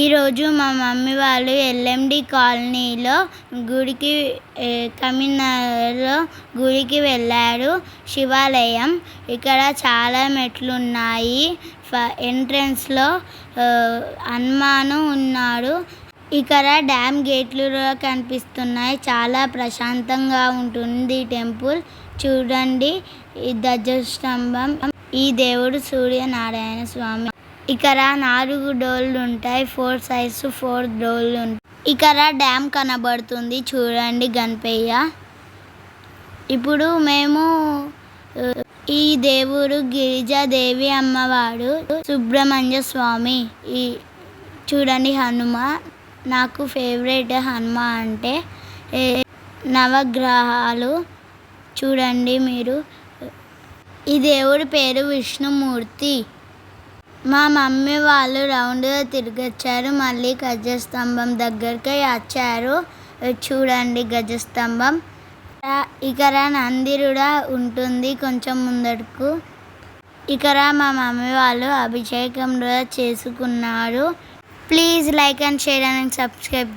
ఈరోజు మా మమ్మీ వాళ్ళు ఎల్ఎండి కాలనీలో గుడికి తమిళనాడులో గుడికి వెళ్ళారు. శివాలయం. ఇక్కడ చాలా మెట్లు ఉన్నాయి ఎంట్రన్స్లో హనుమాను ఉన్నాడు. ఇక్కడ డ్యామ్ గేట్లు కనిపిస్తున్నాయి. చాలా ప్రశాంతంగా ఉంటుంది టెంపుల్. చూడండి. ఈ ధ్వజస్తంభం. ఈ దేవుడు సూర్యనారాయణ స్వామి. ఇక్కడ నాలుగు డోర్లు ఉంటాయి. ఫోర్ సైజ్ ఫోర్ డోర్లు ఉంటాయి ఇక్కడ డ్యామ్ కనబడుతుంది. చూడండి గణపయ్య. ఇప్పుడు మేము ఈ దేవుడు గిరిజాదేవి అమ్మవాడు సుబ్రహ్మణ్య స్వామి. ఈ చూడండి హనుమ. నాకు ఫేవరెట్ హనుమ అంటే నవగ్రహాలు. చూడండి మీరు. ఈ దేవుడి పేరు విష్ణుమూర్తి. మా మమ్మీ వాళ్ళు రౌండ్గా తిరిగొచ్చారు. మళ్ళీ గజస్తంభం దగ్గరికి వచ్చారు. చూడండి గజస్తంభం. ఇక్కడ నంది కూడా ఉంటుంది కొంచెం ముందడుకు ఇక్కడ మా మమ్మీ వాళ్ళు అభిషేకం కూడా చేసుకున్నారు please like and share and subscribe